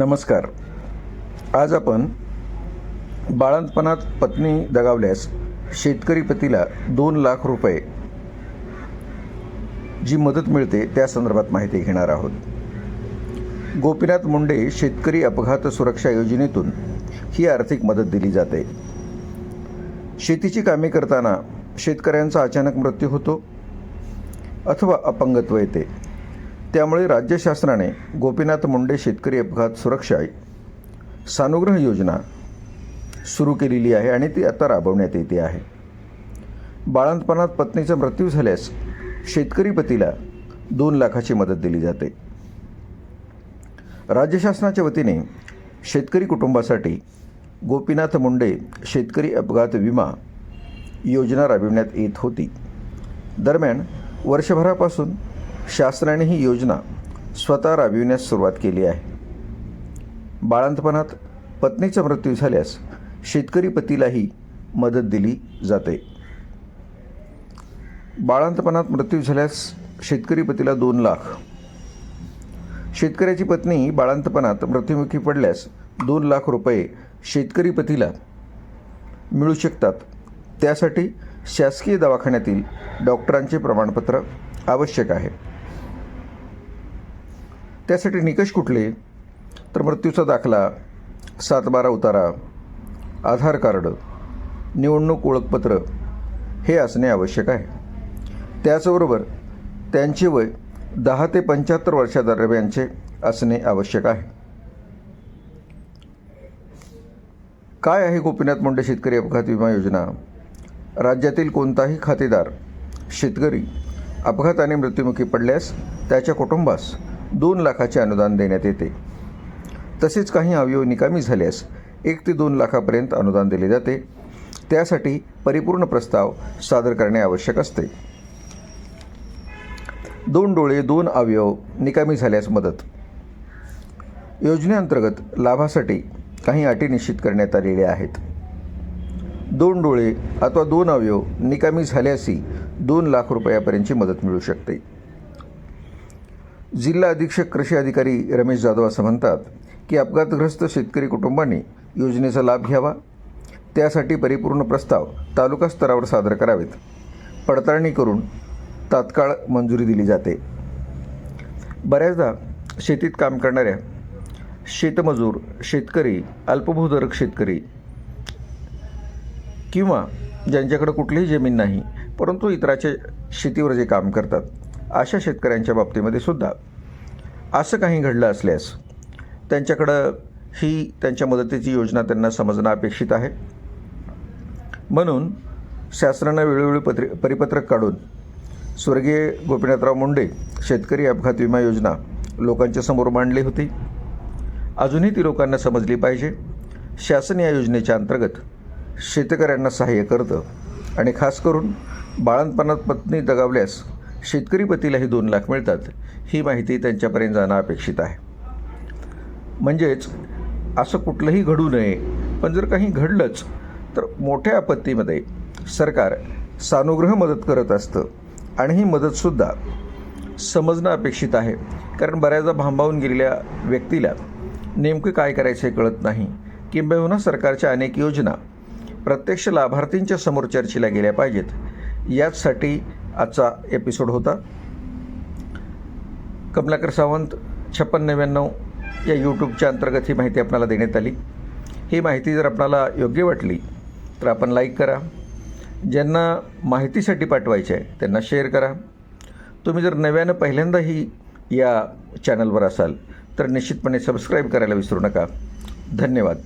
नमस्कार. आज आपण बाळंतपणात पत्नी दगावल्यास शेतकरी पतीला दोन लाख रुपये जी मदत मिळते त्या संदर्भात माहिती घेणार आहोत. गोपीनाथ मुंडे शेतकरी अपघात सुरक्षा योजनेतून ही आर्थिक मदत दिली जाते. शेतीची कामे करताना शेतकऱ्यांचा अचानक मृत्यू होतो अथवा अपंगत्व येते. त्यामुळे राज्य शासनाने गोपीनाथ मुंडे शेतकरी अपघात सुरक्षा सानुग्रह योजना सुरू केलेली आहे आणि ती आता राबवण्यात येते आहे. बाळंतपणात पत्नीचा मृत्यू झाल्यास शेतकरी पतीला दोन लाखाची मदत दिली जाते. राज्य शासनाच्या वतीने शेतकरी कुटुंबासाठी गोपीनाथ मुंडे शेतकरी अपघात विमा योजना राबविण्यात येत होती. दरम्यान वर्षभरापासून शासनाने ही योजना स्वतः राबविण्यास सुरुवात केली आहे. बाळंतपणात पत्नीचा मृत्यू झाल्यास शेतकरी पतीलाही मदत दिली जाते. बाळंतपणात मृत्यू झाल्यास शेतकरी पतीला दोन लाख. शेतकऱ्याची पत्नी बाळंतपणात मृत्युमुखी पडल्यास दोन लाख रुपये शेतकरी पतीला मिळू शकतात. त्यासाठी शासकीय दवाखान्यातील डॉक्टरांचे प्रमाणपत्र आवश्यक आहे. त्यासाठी निकष कुठले? तर मृत्यूचा दाखला सातबारा उतारा आधार कार्ड निवडणूक ओळखपत्र हे असणे आवश्यक आहे. त्याचबरोबर त्यांचे वय दहा ते पंच्याहत्तर वर्षादरम्यानचे असणे आवश्यक आहे. काय आहे गोपीनाथ मुंडे शेतकरी अपघात विमा योजना? राज्यातील कोणताही खातेदार शेतकरी अपघाताने मृत्युमुखी पडल्यास त्याच्या कुटुंबास दोन लाखाचे अनुदान देण्यात येते. तसेच काही अवयव निकामी झाल्यास एक ते दोन लाखापर्यंत अनुदान दिले जाते. त्यासाठी परिपूर्ण प्रस्ताव सादर करणे आवश्यक असते. दोन डोळे दोन अवयव निकामी झाल्यास मदत. योजनेअंतर्गत लाभासाठी काही अटी निश्चित करण्यात आलेल्या आहेत. दोन डोळे अथवा दोन अवयव निकामी झाल्यासही दोन लाख रुपयापर्यंतची मदत मिळू शकते. जिल्हा अधीक्षक कृषी अधिकारी रमेश जाधव असं म्हणतात की अपघातग्रस्त शेतकरी कुटुंबांनी योजनेचा लाभ घ्यावा. त्यासाठी परिपूर्ण प्रस्ताव तालुका स्तरावर सादर करावेत. पडताळणी करून तात्काळ मंजुरी दिली जाते. बऱ्याचदा शेतीत काम करणाऱ्या शेतमजूर शेतकरी अल्पभूधारक शेतकरी किंवा ज्यांच्याकडे कुठलीही जमीन नाही परंतु इतराच्या शेतीवर जे काम करतात अशा शेतकऱ्यांच्या बाबतीमध्ये सुद्धा असं काही घडलं असल्यास त्यांच्याकडं ही त्यांच्या मदतीची योजना त्यांना समजणं अपेक्षित आहे. म्हणून शासनानं वेळोवेळी पत्रि परिपत्रक काढून स्वर्गीय गोपीनाथराव मुंडे शेतकरी अपघात विमा योजना लोकांच्या समोर मांडली होती. अजूनही ती लोकांना समजली पाहिजे. शासन या योजनेच्या अंतर्गत शेतकऱ्यांना सहाय्य करतं आणि खास करून बाळंतपणात पत्नी दगावल्यास शेतकरी पतीलाही दोन लाख मिळतात ही माहिती त्यांच्यापर्यंत जाणं अपेक्षित आहे. म्हणजेच असं कुठलंही घडू नये पण जर काही घडलंच तर मोठ्या आपत्तीमध्ये सरकार सानुग्रह मदत करत असतं आणि ही मदतसुद्धा समजणं अपेक्षित आहे. कारण बऱ्याचदा भांबावून गेलेल्या व्यक्तीला नेमकं काय करायचं हे कळत नाही. किंबहुना सरकारच्या अनेक योजना प्रत्यक्ष लाभार्थींच्या समोर चर्चेला गेल्या पाहिजेत. याचसाठी आजचा एपिसोड होता. कमलाकर सावंत छप्पन नव्याण्णव या यूट्यूबच्या अंतर्गत ही माहिती आपणाला देण्यात आली. ही माहिती जर आपणाला योग्य वाटली तर आपण लाईक करा. ज्यांना माहितीसाठी पाठवायचे आहे त्यांना शेअर करा. तुम्ही जर नव्यानं पहिल्यांदाही या चॅनलवर असाल तर निश्चितपणे सबस्क्राईब करायला विसरू नका. धन्यवाद.